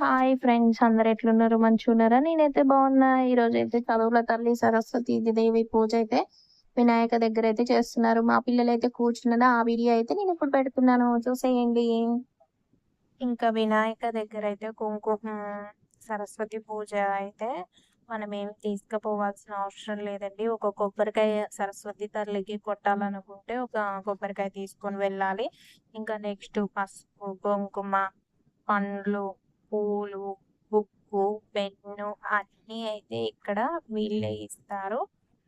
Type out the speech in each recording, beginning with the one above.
Hi friends అందరు ఎట్లున్నారు? మంచిగా ఉన్నారా నేనైతే బాగున్నా. ఈ రోజు అయితే చదువుల తల్లి సరస్వతి దేవి పూజ అయితే వినాయక దగ్గర అయితే చేస్తున్నారు. మా పిల్లలు అయితే కూర్చున్నది. ఆ వీడియో అయితే నేను ఇప్పుడు పెడుతున్నాను. చూసేయండి. ఇంకా వినాయక దగ్గర అయితే కుంకుమ సరస్వతి పూజ అయితే మనం ఏమి తీసుకుపోవాల్సిన అవసరం లేదండి. ఒక కొబ్బరికాయ సరస్వతి తల్లికి కొట్టాలనుకుంటే ఒక కొబ్బరికాయ తీసుకొని వెళ్ళాలి. ఇంకా నెక్స్ట్ పసుపు కుంకుమ పండ్లు పూలు బుక్కు పెన్ను అన్నీ అయితే ఇక్కడ వీళ్ళే ఇస్తారు.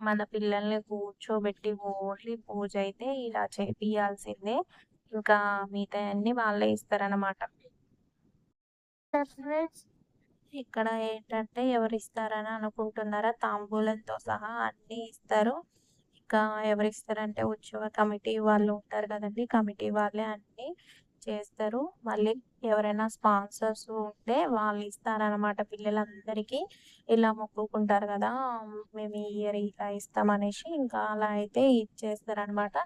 మన పిల్లల్ని కూర్చోబెట్టి ఓన్లీ పూజ అయితే ఇలా చేపియాల్సిందే ఇంకా మిగతా అన్ని వాళ్ళే ఇస్తారనమాట ఇక్కడ ఏంటంటే ఎవరు ఇస్తారని అనుకుంటున్నారా? తాంబూలంతో సహా అన్ని ఇస్తారు. ఇంకా ఎవరు ఇస్తారంటే ఉత్సవ కమిటీ వాళ్ళు ఉంటారు కదండి. కమిటీ వాళ్ళే అన్ని చేస్తారు. మళ్ళీ ఎవరైనా స్పాన్సర్స్ ఉంటే వాళ్ళు ఇస్తారనమాట పిల్లలందరికీ. ఇలా మొక్కుకుంటారు కదా మేము ఈ ఇయర్ ఇలా ఇస్తామనేసి ఇంకా అలా అయితే ఇచ్చేస్తారనమాట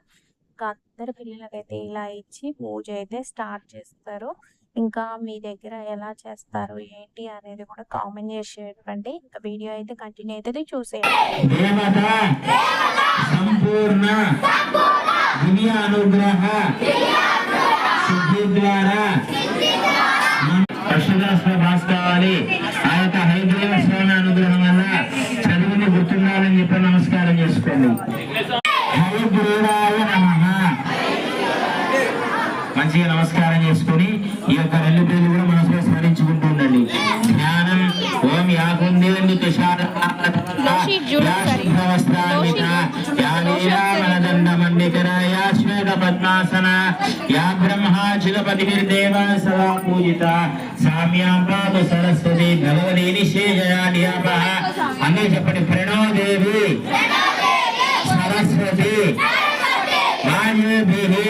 ఇంకా అందరి పిల్లలకైతే ఇలా ఇచ్చి పూజ అయితే స్టార్ట్ చేస్తారు. ఇంకా మీ దగ్గర ఎలా చేస్తారు ఏంటి అనేది కూడా కామెంట్ చేసి చెప్పండి. ఇంకా వీడియో అయితే కంటిన్యూ అయితే చూసేయండి. సంపూర్ణ! దివ్య అనుగ్రహ! సిద్ధి ద్వారా అష్టదాస్త్ర పాస్ కావాలి ఆ యొక్క హైగ్రీవ స్వామి అనుగ్రహం వల్ల చదువుని గుర్తుండాలని చెప్పి నమస్కారం చేసుకోండి. మంచిగా నమస్కారం చేసుకొని ఈ యొక్క రెండు పేర్లు కూడా మనసులో స్మరించుకుంటూ ఉండండి. జ్ఞానం ఓం యాకుందేందు తుషార పద్మాసన యా బ్రహ్మాచిలపతిర్దేవా సదా పూజిత సామ్యాం పాదు సరస్వతి భగవతి నిశేషయాడ్యాప అన్నీ చెప్పండి ప్రణోదేవి సరస్వతి వాయుభిః